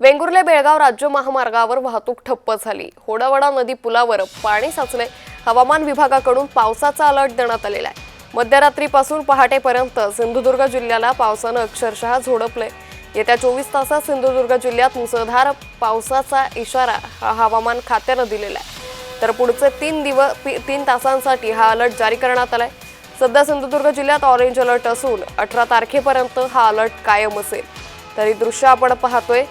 वेंगुर्ले बेळगाव राज्य महामार्गावर वाहतूक ठप्प झाली. होडावडा नदी पुलावर पाणी साचले. हवामान विभागाकडून पावसाचा अलर्ट देण्यात आलेला आहे. मध्यरात्रीपासून पहाटेपर्यंत सिंधुदुर्ग जिल्ह्याला पावसानं अक्षरशः झोडपले. येत्या चोवीस तासात सिंधुदुर्ग जिल्ह्यात मुसळधार पावसाचा इशारा हा हवामान खात्यानं दिलेला आहे. तर पुढचे तीन दिवस तीन तासांसाठी हा अलर्ट जारी करण्यात आलाय. सध्या सिंधुदुर्ग जिल्ह्यात ऑरेंज अलर्ट असून अठरा तारखेपर्यंत हा अलर्ट कायम असेल. तरी दृश्य आपण पाहतोय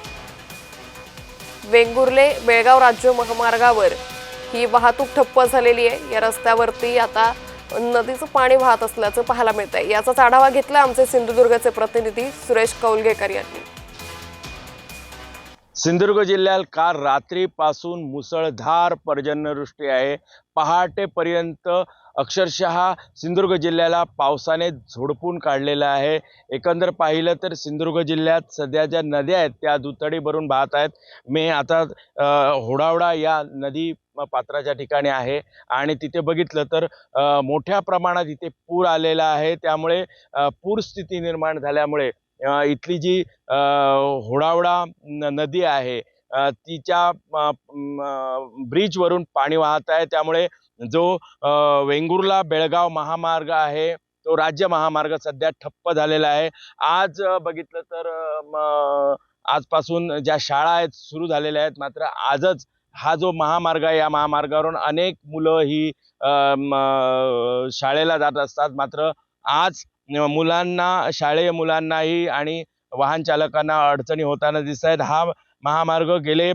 वेंगुर्ले बेळगाव राज्य महामार्गावर. ही वाहतूक ठप्प झालेली आहे. या रस्त्यावरती आता नदीचं पाणी वाहत असल्याचं पाहायला मिळतंय. आहे याचाच आढावा घेतला आमचे सिंधुदुर्गचे प्रतिनिधी सुरेश कौलगेकर यांनी. सिंधुदुर्ग जिल्ह्यात काल रात्रीपासून मुसळधार पर्जन्यवृष्टी आहे. पहाटेपर्यंत अक्षरशः सिंधुदुर्ग जिल्ह्याला पावसाने झोडपून काढलेलं आहे. एकंदर पाहिलं तर सिंधुदुर्ग जिल्ह्यात सध्या ज्या नद्या आहेत त्या दुथडी भरून वाहत आहेत. मी आता होडावडा या नदी पात्राच्या ठिकाणी आहे आणि तिथे बघितलं तर मोठ्या प्रमाणात इथे पूर आलेला आहे. त्यामुळे पूरस्थिती निर्माण झाल्यामुळे इथली जी होडावडा नदी आहे तिच्या ब्रिजवरून पाणी वाहत आहे. त्यामुळे जो वेंगुर्ला बेळगाव महामार्ग आहे तो राज्य महामार्ग सध्या ठप्प झालेला आहे. आज बघितलं तर आजपासून ज्या शाळा आहेत सुरू झालेल्या आहेत मात्र आजच हा जो महामार्ग आहे या महामार्गावरून अनेक मुलं ही शाळेला जात असतात. मात्र आज मुलांना शाळेय मुलांनाही आणि वाहन चालकांना अडचणी होताना दिसत आहेत हा महामार्ग गेले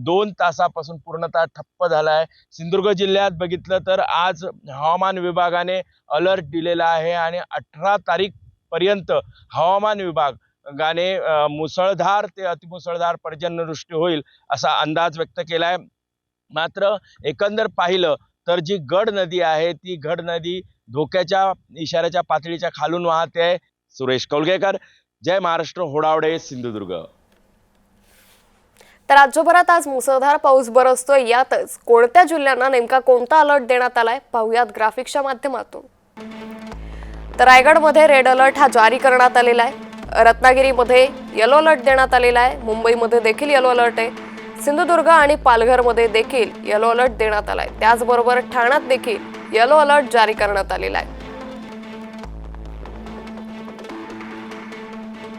दोन तासापासून पूर्णतः ठप्प झाला आहे सिंधुदुर्ग जिल्ह्यात बघितलं तर आज हवामान विभागाने अलर्ट दिलेला आहे आणि अठरा तारीखपर्यंत हवामान विभागाने गाने मुसळधार ते अतिमुसळधार पर्जन्यवृष्टी होईल असा अंदाज व्यक्त केला आहे मात्र एकंदर पाहिलं तर जी गड नदी आहे ती गड नदी धोक्याच्या इशाऱ्याच्या पातळीच्या खालून वाहते. आहे सुरेश कौलगेकर जय महाराष्ट्र होडावडे सिंधुदुर्ग. तर राज्यभरात आज मुसळधार पाऊस बरसतोय. यातच कोणत्या जिल्ह्यांना नेमका कोणता अलर्ट देण्यात आलाय पाहुयात ग्राफिक्सच्या माध्यमातून. तर रायगडमध्ये रेड अलर्ट हा जारी करण्यात आलेला आहे. रत्नागिरीमध्ये येलो अलर्ट देण्यात आलेला आहे. मुंबईमध्ये देखील येलो अलर्ट आहे. सिंधुदुर्ग आणि पालघरमध्ये देखील येलो अलर्ट देण्यात आलाय. त्याचबरोबर ठाण्यात देखील येलो अलर्ट जारी करण्यात आलेला आहे.